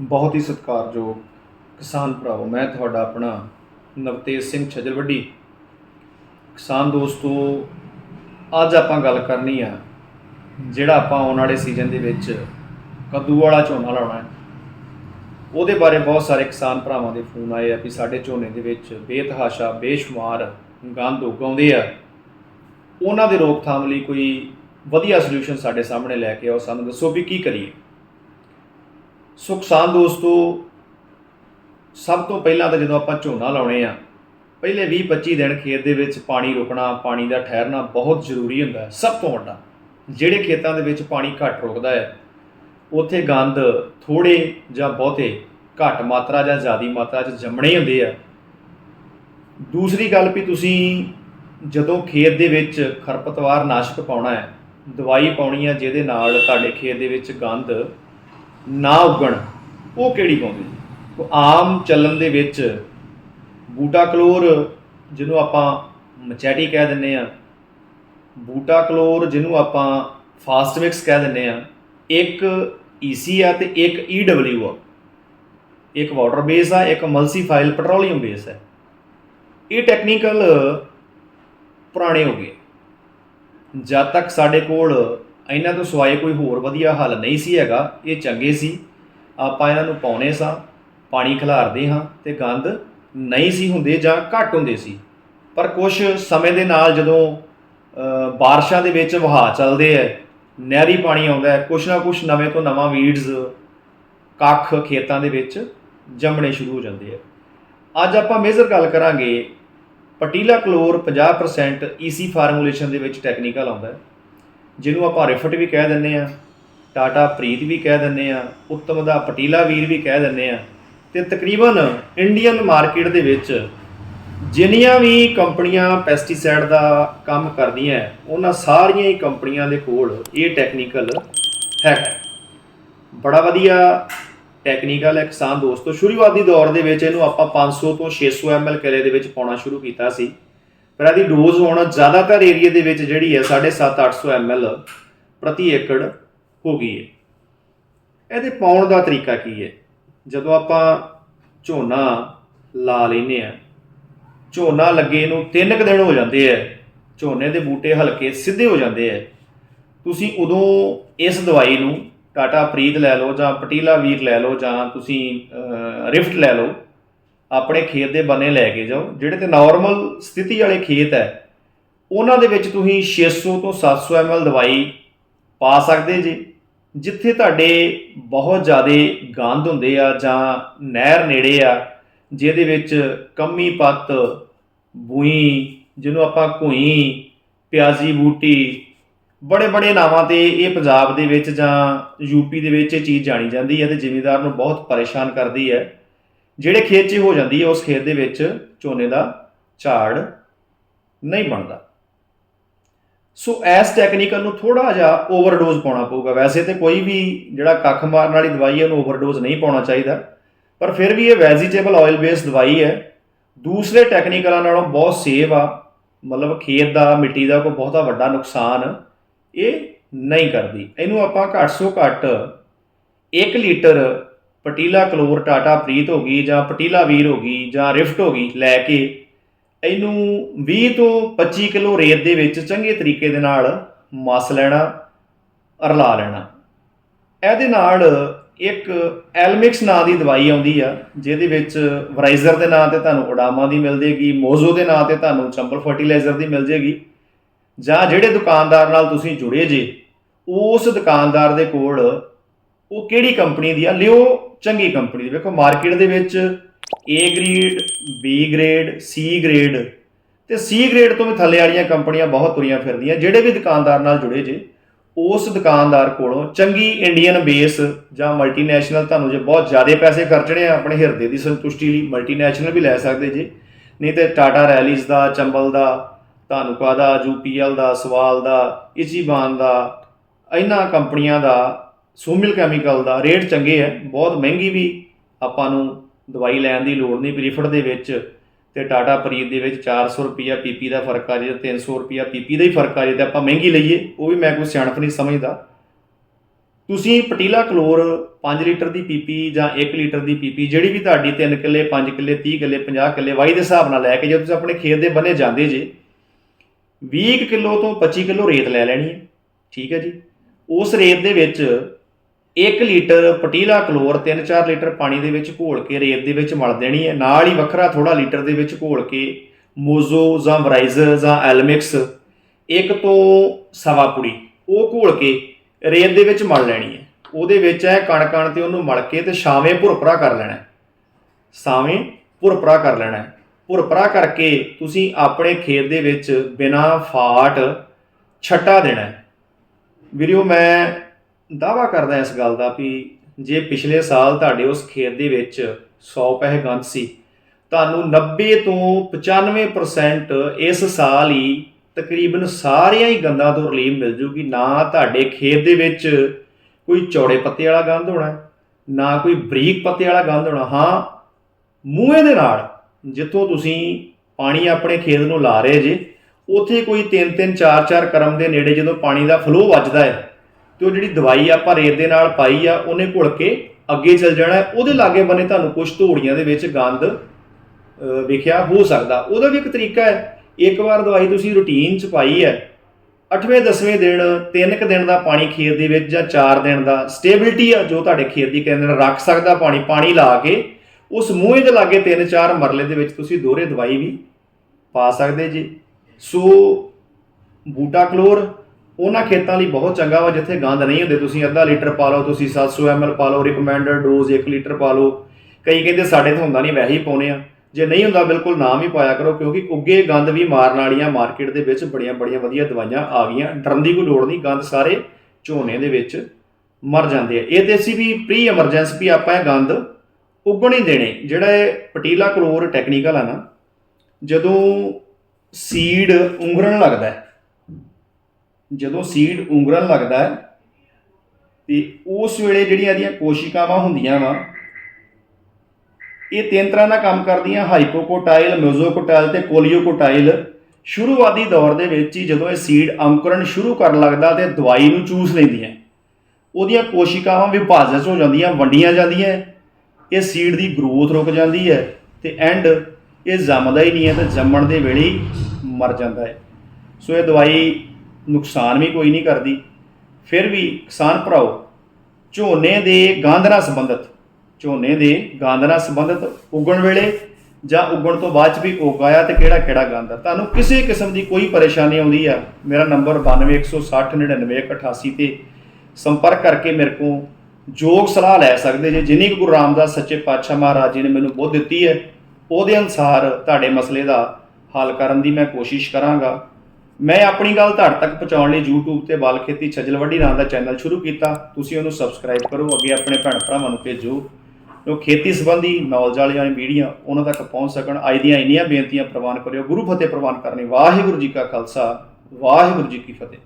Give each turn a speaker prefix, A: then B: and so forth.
A: ਬਹੁਤ ਹੀ ਸਤਿਕਾਰਯੋਗ ਕਿਸਾਨ ਭਰਾਵੋ, ਮੈਂ ਤੁਹਾਡਾ ਆਪਣਾ ਨਵਤੇਜ ਸਿੰਘ ਛਜਲਵੱਡੀ। ਕਿਸਾਨ ਦੋਸਤੋ, ਅੱਜ ਆਪਾਂ ਗੱਲ ਕਰਨੀ ਆ, ਜਿਹੜਾ ਆਪਾਂ ਆਉਣ ਵਾਲੇ ਸੀਜ਼ਨ ਦੇ ਵਿੱਚ ਕੱਦੂ ਵਾਲਾ ਝੋਨਾ ਲਾਉਣਾ ਹੈ। ਉਹਦੇ ਬਾਰੇ ਬਹੁਤ ਸਾਰੇ ਕਿਸਾਨ ਭਰਾਵਾਂ ਦੇ ਫੋਨ ਆਏ ਆ ਵੀ ਸਾਡੇ ਝੋਨੇ ਦੇ ਵਿੱਚ ਬੇਤਹਾਸ਼ਾ, ਬੇਸ਼ੁਮਾਰ ਗੰਦ ਉਗਾਉਂਦੇ ਆ। ਉਹਨਾਂ ਦੇ ਰੋਕਥਾਮ ਲਈ ਕੋਈ ਵਧੀਆ ਸੋਲੂਸ਼ਨ ਸਾਡੇ ਸਾਹਮਣੇ ਲੈ ਕੇ ਆਓ, ਸਾਨੂੰ ਦੱਸੋ ਵੀ ਕੀ ਕਰੀਏ। ਸੋ ਕਿਸਾਨ ਦੋਸਤੋ, ਸਭ ਤੋਂ ਪਹਿਲਾਂ ਤਾਂ ਜਦੋਂ ਆਪਾਂ ਝੋਨਾ ਲਾਉਣੇ ਆ, ਪਹਿਲੇ 20 25 ਦਿਨ ਖੇਤ ਦੇ ਵਿੱਚ ਪਾਣੀ ਰੁਕਣਾ, ਪਾਣੀ ਦਾ ਠਹਿਰਨਾ ਬਹੁਤ ਜ਼ਰੂਰੀ ਹੁੰਦਾ ਹੈ, ਸਭ ਤੋਂ ਵੱਡਾ। ਜਿਹੜੇ ਖੇਤਾਂ ਦੇ ਵਿੱਚ ਪਾਣੀ ਘੱਟ ਰੁਕਦਾ ਹੈ, ਉੱਥੇ ਗੰਦ ਥੋੜੇ ਜਾਂ ਬਹੁਤੇ, ਘੱਟ ਮਾਤਰਾ ਜਾਂ ਜ਼ਿਆਦੀ ਮਾਤਰਾ 'ਚ ਜੰਮਣੇ ਹੁੰਦੇ ਆ। ਦੂਸਰੀ ਗੱਲ ਵੀ ਤੁਸੀਂ ਜਦੋਂ ਖੇਤ ਦੇ ਵਿੱਚ ਖਰਪਤਵਾਰ ਨਾਸ਼ਕ ਪਾਉਣਾ ਹੈ, ਦਵਾਈ ਪਾਉਣੀ ਹੈ ਜਿਹਦੇ ਨਾਲ ਤੁਹਾਡੇ ਖੇਤ ਦੇ ਵਿੱਚ ਗੰਦ ਨਾ ਉਗਣ, ਉਹ ਕਿਹੜੀ ਪਾਉਂਦੇ ਜੀ? ਆਮ ਚੱਲਣ ਦੇ ਵਿੱਚ ਬੂਟਾ ਕਲੋਰ, ਜਿਹਨੂੰ ਆਪਾਂ ਮਚੈਟੀ ਕਹਿ ਦਿੰਨੇ ਆ ਬੂਟਾ ਕਲੋਰ, ਜਿਹਨੂੰ ਆਪਾਂ ਫਾਸਟ ਮਿਕਸ ਕਹਿ ਦਿੰਨੇ ਆ ਇੱਕ ਈਸੀ ਆ ਤੇ ਇੱਕ ਈਡਬਲਯੂ ਆ। ਇੱਕ ਵਾਟਰ ਬੇਸ ਆ, ਇੱਕ ਮਲਸੀਫਾਈਲ ਪੈਟਰੋਲੀਅਮ ਬੇਸ ਹੈ ਇਹ ਟੈਕਨੀਕਲ ਪੁਰਾਣੇ ਹੋ ਗਏ। ਜਦ ਤੱਕ ਸਾਡੇ ਕੋਲ ਇਹਨਾਂ ਤੋਂ ਸਿਵਾਏ ਕੋਈ ਹੋਰ ਵਧੀਆ ਹੱਲ ਨਹੀਂ ਸੀ ਹੈਗਾ, ਇਹ ਚੰਗੇ ਸੀ। ਆਪਾਂ ਇਹਨਾਂ ਨੂੰ ਪਾਉਨੇ ਸਾਂ, ਪਾਣੀ ਖਿਲਾਰਦੇ ਹਾਂ ਤੇ ਗੰਦ ਨਹੀਂ ਸੀ ਹੁੰਦੇ ਜਾਂ ਘੱਟ ਹੁੰਦੇ ਸੀ। ਪਰ ਕੁਝ ਸਮੇਂ ਦੇ ਨਾਲ ਜਦੋਂ ਬਾਰਿਸ਼ਾਂ ਦੇ ਵਿੱਚ ਵਹਾਅ ਚੱਲਦੇ ਐ, ਨਹਿਰੀ ਪਾਣੀ ਆਉਂਦਾ ਹੈ ਕੁਛ ਨਾ ਕੁਛ ਨਵੇਂ ਤੋਂ ਨਵਾਂ ਵੀਡਸ ਕੱਖ ਖੇਤਾਂ ਦੇ ਵਿੱਚ ਜੰਮਣੇ ਸ਼ੁਰੂ ਹੋ ਜਾਂਦੇ ਆ ਅੱਜ ਆਪਾਂ ਮੇਜਰ ਗੱਲ ਕਰਾਂਗੇ, ਪਟੀਲਾ ਕਲੋਰ 50% ਈਸੀ ਫਾਰਮੂਲੇਸ਼ਨ ਦੇ ਵਿੱਚ ਟੈਕਨੀਕਲ ਆਉਂਦਾ ਹੈ ਜਿਹਨੂੰ ਆਪਾਂ ਰਿਫਟ ਵੀ ਕਹਿ ਦਿੰਦੇ ਆ ਟਾਟਾ ਪ੍ਰੀਤ ਵੀ ਕਹਿ ਦਿੰਦੇ ਆ ਉੱਤਮ ਦਾ ਪਟੀਲਾ ਵੀਰ ਵੀ ਕਹਿ ਦਿੰਦੇ ਆ ਤੇ ਤਕਰੀਬਨ ਇੰਡੀਅਨ ਮਾਰਕੀਟ ਦੇ ਵਿੱਚ ਜਿੰਨੀਆਂ ਵੀ ਕੰਪਨੀਆਂ ਪੈਸਟੀਸਾਈਡ ਦਾ ਕੰਮ ਕਰਦੀਆਂ ਉਹਨਾਂ ਸਾਰੀਆਂ ਹੀ ਕੰਪਨੀਆਂ ਦੇ ਕੋਲ ਇਹ ਟੈਕਨੀਕਲ ਹੈਗਾ ਬੜਾ ਵਧੀਆ ਟੈਕਨੀਕਲ ਹੈ, ਕਿਸਾਨ ਦੋਸਤੋ। ਸ਼ੁਰੂਆਤੀ ਦੌਰ ਦੇ ਵਿੱਚ ਇਹਨੂੰ ਆਪਾਂ 500 ਤੋਂ 600 ml ਕਿਲੇ ਦੇ ਵਿੱਚ ਪਾਉਣਾ ਸ਼ੁਰੂ ਕੀਤਾ ਸੀ। ਪਰ ਇਹਦੀ ਡੋਜ਼ ਹੁਣ ਜ਼ਿਆਦਾਤਰ ਏਰੀਆ ਦੇ ਵਿੱਚ ਜਿਹੜੀ ਹੈ 750 800 ml ਪ੍ਰਤੀ ਏਕੜ ਹੋ ਗਈ ਹੈ। ਇਹਦੇ ਪਾਉਣ ਦਾ ਤਰੀਕਾ ਕੀ ਹੈ? ਜਦੋਂ ਆਪਾਂ ਝੋਨਾ ਲਾ ਲੈਨੇ ਆ ਝੋਨਾ ਲੱਗੇ ਨੂੰ 3 ਕੁ ਦਿਨ ਹੋ ਜਾਂਦੇ ਐ ਝੋਨੇ ਦੇ ਬੂਟੇ ਹਲਕੇ ਸਿੱਧੇ ਹੋ ਜਾਂਦੇ ਐ ਤੁਸੀਂ ਉਦੋਂ ਇਸ ਦਵਾਈ ਨੂੰ ਟਾਟਾ ਪ੍ਰੀਤ ਲੈ ਲਓ ਜਾਂ ਪਟੀਲਾ ਵੀਰ ਲੈ ਲਓ ਜਾਂ ਤੁਸੀਂ ਰਿਫਟ ਲੈ ਲਓ। ਆਪਣੇ ਖੇਤ ਦੇ ਬੰਨੇ ਲੈ ਕੇ ਜਾਓ, ਜਿਹੜੇ ਤੇ ਨਾਰਮਲ ਸਥਿਤੀ ਵਾਲੇ ਖੇਤ ਹੈ, ਉਹਨਾਂ ਦੇ ਵਿੱਚ ਤੁਸੀਂ 600 ਤੋਂ 700 ml ਦਵਾਈ ਪਾ ਸਕਦੇ ਜੀ, ਜਿੱਥੇ ਤੁਹਾਡੇ ਬਹੁਤ ਜ਼ਿਆਦਾ ਗੰਦ ਹੁੰਦੇ ਆ ਜਾਂ ਨਹਿਰ ਨੇੜੇ ਆ, ਜਿਹਦੇ ਵਿੱਚ ਕੰਮੀ ਪੱਤ, ਬੂਈ, ਜਿਹਨੂੰ ਆਪਾਂ ਘੂਈ, ਪਿਆਜ਼ੀ, ਬੂਟੀ, ਬੜੇ ਬੜੇ ਨਾਵਾਂ ਤੇ ਇਹ ਪੰਜਾਬ ਦੇ ਵਿੱਚ ਜਾਂ ਯੂਪੀ ਦੇ ਵਿੱਚ ਇਹ ਚੀਜ਼ ਜਾਣੀ ਜਾਂਦੀ ਹੈ ਤੇ ਜ਼ਿਮੀਦਾਰ ਨੂੰ ਬਹੁਤ ਪਰੇਸ਼ਾਨ ਕਰਦੀ ਹੈ। ਜਿਹੜੇ ਖੇਤ 'ਚ ਹੋ ਜਾਂਦੀ ਹੈ, ਉਸ ਖੇਤ ਦੇ ਵਿੱਚ ਝੋਨੇ ਦਾ ਝਾੜ ਨਹੀਂ ਬਣਦਾ। ਸੋ ਐਸ ਟੈਕਨੀਕਲ ਨੂੰ ਥੋੜਾ ਜਿਹਾ ਓਵਰਡੋਜ਼ ਪਾਉਣਾ ਪਊਗਾ। ਵੈਸੇ ਤੇ ਕੋਈ ਵੀ ਜਿਹੜਾ ਕੱਖ ਮਾਰਨ ਵਾਲੀ ਦਵਾਈ ਹੈ, ਉਹਨੂੰ ਓਵਰਡੋਜ਼ ਨਹੀਂ ਪਾਉਣਾ ਚਾਹੀਦਾ। ਪਰ ਫਿਰ ਵੀ ਇਹ ਵੈਜੀਟੇਬਲ ਆਇਲ ਬੇਸਡ ਦਵਾਈ ਹੈ। ਦੂਸਰੇ ਟੈਕਨੀਕਲਾਂ ਨਾਲੋਂ ਬਹੁਤ ਸੇਵ ਆ। ਮਤਲਬ ਖੇਤ ਦਾ, ਮਿੱਟੀ ਦਾ ਕੋਈ ਬਹੁਤਾ ਵੱਡਾ ਨੁਕਸਾਨ ਇਹ ਨਹੀਂ ਕਰਦੀ। ਇਹਨੂੰ ਆਪਾਂ ਘੱਟ ਤੋਂ ਘੱਟ 1 ਲੀਟਰ ਪਟੀਲਾ, ਕਲੋਰ, ਟਾਟਾ, ਪ੍ਰੀਤ ਹੋ ਗਈ ਜਾਂ ਪਟੀਲਾ ਵੀਰ ਹੋ ਗਈ ਜਾਂ ਰਿਫਟ ਹੋ ਗਈ ਲੈ ਕੇ, ਇਹਨੂੰ 20 ਤੋਂ 25 ਕਿਲੋ ਰੇਤ ਦੇ ਵਿੱਚ ਚੰਗੇ ਤਰੀਕੇ ਦੇ ਨਾਲ ਮਸ ਲੈਣਾ, ਰਲਾ ਲੈਣਾ। ਇਹਦੇ ਨਾਲ ਇੱਕ ਐਲਮਿਕਸ ਨਾਂ ਦੀ ਦਵਾਈ ਆਉਂਦੀ ਆ, ਜਿਹਦੇ ਵਿੱਚ ਵਰਾਈਜ਼ਰ ਦੇ ਨਾਂ ਤੇ ਤੁਹਾਨੂੰ ਉਡਾਮਾ ਦੀ ਮਿਲ ਜੇਗੀ, ਮੋਜ਼ੋ ਦੇ ਨਾਂ ਤੇ ਤੁਹਾਨੂੰ ਚੰਬਲ ਫਰਟੀਲਾਈਜ਼ਰ ਦੀ ਮਿਲ ਜੇਗੀ, ਜਾਂ ਜਿਹੜੇ ਦੁਕਾਨਦਾਰ ਨਾਲ ਤੁਸੀਂ ਜੁੜੇ ਜੇ, ਉਸ ਦੁਕਾਨਦਾਰ ਦੇ ਕੋਲ ਉਹ ਕਿਹੜੀ ਕੰਪਨੀ ਦੀ ਆ? ਲਿਓ ਚੰਗੀ ਕੰਪਨੀ ਦੀ। ਵੇਖੋ ਮਾਰਕੀਟ ਦੇ ਵਿੱਚ A grade B grade C grade ਤੇ C ਗ੍ਰੇਡ ਤੋਂ ਵੀ ਥੱਲੇ ਵਾਲੀਆਂ ਕੰਪਨੀਆਂ ਬਹੁਤ ਤੁਰੀਆਂ ਫਿਰਦੀਆਂ। ਜਿਹੜੇ ਵੀ ਦੁਕਾਨਦਾਰ ਨਾਲ ਜੁੜੇ ਜੇ, ਉਸ ਦੁਕਾਨਦਾਰ ਕੋਲੋਂ ਚੰਗੀ ਇੰਡੀਅਨ ਬੇਸ ਜਾਂ ਮਲਟੀਨੈਸ਼ਨਲ ਤੁਹਾਨੂੰ ਜੇ ਬਹੁਤ ਜ਼ਿਆਦਾ ਪੈਸੇ ਖਰਚਣੇ ਆ, ਆਪਣੇ ਹਿਰਦੇ ਦੀ ਸੰਤੁਸ਼ਟੀ ਲਈ ਮਲਟੀਨੈਸ਼ਨਲ ਵੀ ਲੈ ਸਕਦੇ ਜੇ। ਨਹੀਂ ਤੇ ਟਾਟਾ ਰੈਲੀਜ਼ ਦਾ ਚੰਬਲ ਦਾ ਤੁਹਾਨੂੰ ਕਾਦਾ ਯੂਪੀਐਲ ਦਾ, ਸਵਾਲ ਦਾ ਇਚੀਬਾਨ ਦਾ, ਇਹਨਾਂ ਕੰਪਨੀਆਂ ਦਾ ਸੋਮਿਲ ਕੈਮੀਕਲ ਦਾ ਰੇਟ ਚੰਗੇ ਹੈ ਬਹੁਤ ਮਹਿੰਗੀ ਵੀ ਆਪਾਂ ਨੂੰ ਦਵਾਈ ਲੈਣ ਦੀ ਲੋੜ ਨਹੀਂ। ਪ੍ਰੀਫਰਡ ਦੇ ਵਿੱਚ ਤੇ ਟਾਟਾ ਪ੍ਰੀਤ ਦੇ ਵਿੱਚ 400 ਰੁਪਿਆ ਪੀਪੀ ਦਾ ਫ਼ਰਕ ਆ ਜੇ 300 ਰੁਪਿਆ ਪੀਪੀ ਦਾ ਹੀ ਫ਼ਰਕ ਆ ਜੇ ਤੇ ਆਪਾਂ ਮਹਿੰਗੀ ਲਈਏ, ਉਹ ਵੀ ਮੈਂ ਕੋਈ ਸਿਆਣਪ ਨਹੀਂ ਸਮਝਦਾ। ਤੁਸੀਂ ਪਟੀਲਾ ਕਲੋਰ 5 ਲੀਟਰ ਦੀ ਪੀਪੀ ਜਾਂ 1 ਲੀਟਰ ਦੀ ਪੀਪੀ ਜਿਹੜੀ ਵੀ ਤੁਹਾਡੀ 3 ਕਿੱਲੇ 5 ਕਿੱਲੇ 30 ਕਿੱਲੇ 50 ਕਿੱਲੇ, ਵਾਈ ਦੇ ਹਿਸਾਬ ਨਾਲ ਲੈ ਕੇ ਜੇ ਤੁਸੀਂ ਆਪਣੇ ਖੇਤ ਦੇ ਬੰਨੇ ਜਾਂਦੇ ਜੇ 20 ਕਿਲੋ ਤੋਂ 25 ਕਿਲੋ ਰੇਤ ਲੈ ਲੈਣੀ ਹੈ। ਠੀਕ ਹੈ ਜੀ। ਉਸ ਰੇਤ ਦੇ ਵਿੱਚ 1 ਲੀਟਰ ਪਟੀਲਾ, ਕਲੋਰ 3-4 ਲੀਟਰ ਪਾਣੀ ਦੇ ਵਿੱਚ ਘੋਲ ਕੇ ਰੇਤ ਦੇ ਵਿੱਚ ਮਲ ਦੇਣੀ ਹੈ ਨਾਲ ਹੀ ਵੱਖਰਾ ਥੋੜਾ ਲੀਟਰ ਦੇ ਵਿੱਚ ਘੋਲ ਕੇ ਮੋਜ਼ੋ ਜਾਂ ਵਰਾਈਜ਼ਰ ਜਾਂ ਐਲਮਿਕਸ, ਇੱਕ ਤੋਂ ਸਵਾ ਪੁੜੀ, ਉਹ ਘੋਲ ਕੇ ਰੇਤ ਦੇ ਵਿੱਚ ਮਲ ਲੈਣੀ ਹੈ ਉਹਦੇ ਵਿੱਚ ਐ ਕਣ ਕਣ ਤੇ ਉਹਨੂੰ ਮਲ ਕੇ ਤੇ ਛਾਵੇਂ ਭੁਰਪਰਾ ਕਰ ਲੈਣਾ ਹੈ। ਛਾਵੇਂ ਭੁਰਪਰਾ ਕਰ ਲੈਣਾ ਭੁਰਪਰਾ ਕਰਕੇ ਤੁਸੀਂ ਆਪਣੇ ਖੇਤ ਦੇ ਵਿੱਚ ਬਿਨਾ ਫਾਟ ਛੱਟਾ ਦੇਣਾ ਹੈ। ਵੀਰਿਓ ਮੈਂ ਦਾਵਾ ਕਰਦਾ ਇਸ ਗੱਲ ਦਾ ਵੀ ਜੇ ਪਿਛਲੇ ਸਾਲ ਤੁਹਾਡੇ ਉਸ ਖੇਤ ਦੇ ਵਿੱਚ 100 ਪੈਸੇ ਗੰਦ ਸੀ, ਤੁਹਾਨੂੰ 90 ਤੋਂ 95% ਇਸ ਸਾਲ ਹੀ ਤਕਰੀਬਨ ਸਾਰਿਆਂ ਹੀ ਗੰਦਾਂ ਤੋਂ ਰਿਲੀਫ ਮਿਲ ਜੂਗੀ। ਨਾ ਤੁਹਾਡੇ ਖੇਤ ਦੇ ਵਿੱਚ ਕੋਈ ਚੌੜੇ ਪੱਤੇ ਵਾਲਾ ਗੰਦ ਹੋਣਾ, ਨਾ ਕੋਈ ਬਰੀਕ ਪੱਤੇ ਵਾਲਾ ਗੰਦ ਹੋਣਾ। ਹਾਂ, ਮੂੰਹੇ ਦੇ ਨਾਲ ਜਿੱਥੋਂ ਤੁਸੀਂ ਪਾਣੀ ਆਪਣੇ ਖੇਤ ਨੂੰ ਲਾ ਰਹੇ ਜੇ, ਉੱਥੇ ਕੋਈ 3-3 4-4 ਕਰਮ ਦੇ ਨੇੜੇ ਜਦੋਂ ਪਾਣੀ ਦਾ ਫਲੋ ਵੱਜਦਾ ਹੈ ਤੇ ਉਹ ਜਿਹੜੀ ਦਵਾਈ ਆਪਾਂ ਰੇਤ ਦੇ ਨਾਲ ਪਾਈ ਆ ਉਹਨੇ ਘੁਲ ਕੇ ਅੱਗੇ ਚੱਲ ਜਾਣਾ ਉਹਦੇ ਲਾਗੇ ਬੰਨੇ ਤੁਹਾਨੂੰ ਕੁਝ ਧੂੜੀਆਂ ਦੇ ਵਿੱਚ ਗੰਦ ਅਹ, ਵੇਖਿਆ ਹੋ ਸਕਦਾ। ਉਹਦਾ ਵੀ ਇੱਕ ਤਰੀਕਾ ਹੈ। ਇੱਕ ਵਾਰ ਦਵਾਈ ਤੁਸੀਂ ਰੂਟੀਨ ਚ ਪਾਈ ਹੈ 8ਵੇਂ 10ਵੇਂ ਦਿਨ 3 ਕੁ ਦਿਨ ਦਾ ਪਾਣੀ ਖੇਤ ਦੇ ਵਿੱਚ ਜਾਂ 4 ਦਿਨ ਦਾ ਸਟੇਬਿਲਿਟੀ ਆ ਜੋ ਤੁਹਾਡੇ ਖੇਤ ਦੀ ਕਹਿੰਦੇ ਨੇ ਰੱਖ ਸਕਦਾ ਪਾਣੀ ਪਾਣੀ ਲਾ ਕੇ ਉਸ ਮੂੰਹੇ ਦੇ ਲਾਗੇ 3-4 ਮਰਲੇ ਦੇ ਵਿੱਚ ਤੁਸੀਂ ਦੋਹਰੇ ਦਵਾਈ ਵੀ ਪਾ ਸਕਦੇ ਜੀ। ਸੋ ਬੂਟਾ ਕਲੋਰ ਉਹਨਾਂ ਖੇਤਾਂ ਲਈ ਬਹੁਤ ਚੰਗਾ ਵਾ, ਜਿੱਥੇ ਗੰਦ ਨਹੀਂ ਹੁੰਦੇ। ਤੁਸੀਂ ਅੱਧਾ ਲੀਟਰ ਪਾ ਲਓ, ਤੁਸੀਂ 700 ml ਪਾ ਲਓ ਰਿਕਮੈਂਡਡ ਡੋਜ਼ 1 ਲੀਟਰ ਪਾ ਲਓ। ਕਈ ਕਹਿੰਦੇ ਸਾਡੇ ਤੋਂ ਹੁੰਦਾ ਨਹੀਂ, ਵੈਸੇ ਹੀ ਪਾਉਨੇ ਆ। ਜੇ ਨਹੀਂ ਹੁੰਦਾ, ਬਿਲਕੁਲ ਨਾਮ ਹੀ ਪਾਇਆ ਕਰੋ, ਕਿਉਂਕਿ ਉੱਗੇ ਗੰਦ ਵੀ ਮਾਰਨ ਵਾਲੀਆਂ ਮਾਰਕੀਟ ਦੇ ਵਿੱਚ ਬੜੀਆਂ ਬੜੀਆਂ ਵਧੀਆ ਦਵਾਈਆਂ ਆ ਗਈਆਂ। ਡਰਨ ਦੀ ਕੋਈ ਲੋੜ ਨਹੀਂ, ਗੰਦ ਸਾਰੇ ਝੋਨੇ ਦੇ ਵਿੱਚ ਮਰ ਜਾਂਦੇ ਆ। ਇਹ ਤੇ ਅਸੀਂ ਵੀ ਪ੍ਰੀ ਐਮਰਜੈਂਸੀ ਵੀ ਆਪਾਂ ਇਹ ਗੰਦ ਉੱਗਣ ਹੀ ਦੇਣੇ। ਜਿਹੜਾ ਇਹ ਪਟੀਲਾ ਕਲੋਰ ਟੈਕਨੀਕਲ ਆ ਨਾ, ਜਦੋਂ ਸੀਡ ਉਂਗਰਨ ਲੱਗਦਾ ਹੈ ਜਦੋਂ ਸੀਡ ਉਂਗਰਨ ਲੱਗਦਾ ਹੈ, ਤੇ ਉਸ ਵੇਲੇ ਜਿਹੜੀਆਂ ਇਹਦੀਆਂ ਕੋਸ਼ਿਕਾਵਾਂ ਹੁੰਦੀਆਂ ਵਾ, ਇਹ ਤਿੰਨ ਤਰ੍ਹਾਂ ਦਾ ਕੰਮ ਕਰਦੀਆਂ ਹਾਈਪੋਕੋਟਾਈਲ ਮਿਊਜ਼ੋਕੋਟਾਈਲ ਤੇ ਕੋਲੀਓਕੋਟਾਈਲ ਸ਼ੁਰੂਆਤੀ ਦੌਰ ਦੇ ਵਿੱਚ ਹੀ ਜਦੋਂ ਇਹ ਸੀਡ ਅੰਕੁਰਨ ਸ਼ੁਰੂ ਕਰਨ ਲੱਗਦਾ ਤੇ ਦਵਾਈ ਨੂੰ ਚੂਸ ਲੈਂਦੀਆਂ। ਉਹਦੀਆਂ ਕੋਸ਼ਿਕਾਵਾਂ ਵਿਭਾਜਿਤ ਹੋ ਜਾਂਦੀਆਂ, ਵੰਡੀਆਂ ਜਾਂਦੀਆਂ। ਇਹ ਸੀਡ ਦੀ ਗਰੋਥ ਰੁਕ ਜਾਂਦੀ ਹੈ ਤੇ ਐਂਡ ਇਹ ਜੰਮਦਾ ਹੀ ਨਹੀਂ ਹੈ ਤੇ ਜੰਮਣ ਦੇ ਵੇਲੇ ਮਰ ਜਾਂਦਾ ਹੈ। ਸੋ ਇਹ ਦਵਾਈ ਨੁਕਸਾਨ ਵੀ ਕੋਈ ਨਹੀਂ ਕਰਦੀ, ਫਿਰ ਵੀ ਕਿਸਾਨ ਭਰਾਓ, ਝੋਨੇ ਦੇ ਗੰਧ ਨਾਲ ਸੰਬੰਧਿਤ, ਝੋਨੇ ਦੇ ਗੰਧ ਨਾਲ ਸੰਬੰਧਿਤ ਉਗਣ ਵੇਲੇ ਜਾਂ ਉਗਣ ਤੋਂ ਬਾਅਦ ਚ ਵੀ ਉਗ ਆਇਆ ਤੇ ਕਿਹੜਾ ਕਿਹੜਾ ਗੰਧ ਆ ਤੁਹਾਨੂੰ ਕਿਸੇ ਕਿਸਮ ਦੀ ਕੋਈ ਪਰੇਸ਼ਾਨੀ ਆਉਂਦੀ ਆ, ਮੇਰਾ ਨੰਬਰ 9216099188 ਤੇ ਸੰਪਰਕ ਕਰਕੇ ਮੇਰੇ ਕੋਲ ਯੋਗ ਸਲਾਹ ਲੈ ਸਕਦੇ ਜੇ, ਜਿੰਨੀ ਕੁ ਗੁਰੂ ਰਾਮਦਾਸ ਸੱਚੇ ਪਾਤਸ਼ਾਹ ਮਹਾਰਾਜ ਜੀ ਨੇ ਮੈਨੂੰ ਬੁੱਧ ਦਿੱਤੀ ਹੈ, ਉਹਦੇ ਅਨੁਸਾਰ ਤੁਹਾਡੇ ਮਸਲੇ ਦਾ ਹੱਲ ਕਰਨ ਦੀ ਮੈਂ ਕੋਸ਼ਿਸ਼ ਕਰਾਂਗਾ। ਮੈਂ ਆਪਣੀ ਗੱਲ ਤੁਹਾਡੇ ਤੱਕ ਪਹੁੰਚਾਉਣ ਲਈ YouTube ਤੇ ਬਾਲ ਖੇਤੀ ਛਜਲਵੱਡੀ ਨਾਂ ਦਾ ਚੈਨਲ ਸ਼ੁਰੂ ਕੀਤਾ। ਤੁਸੀਂ ਉਹਨੂੰ ਸਬਸਕ੍ਰਾਈਬ ਕਰੋ, ਅੱਗੇ ਆਪਣੇ ਭੈਣ ਭਰਾਵਾਂ ਨੂੰ ਭੇਜੋ। ਜੋ ਖੇਤੀ ਸੰਬੰਧੀ ਨੌਲੇਜ ਵਾਲੀਆਂ ਵੀਡੀਓ ਉਹਨਾਂ ਤੱਕ ਪਹੁੰਚ ਸਕਣ। ਅੱਜ ਦੀਆਂ ਇੰਨੀਆਂ ਬੇਨਤੀਆਂ ਪ੍ਰਵਾਨ ਕਰਿਓ। ਗੁਰੂ ਫਤਿਹ ਪ੍ਰਵਾਨ ਕਰਨੀ। ਵਾਹਿਗੁਰੂ ਜੀ ਕਾ ਖਾਲਸਾ, ਵਾਹਿਗੁਰੂ ਜੀ ਕੀ ਫਤਿਹ।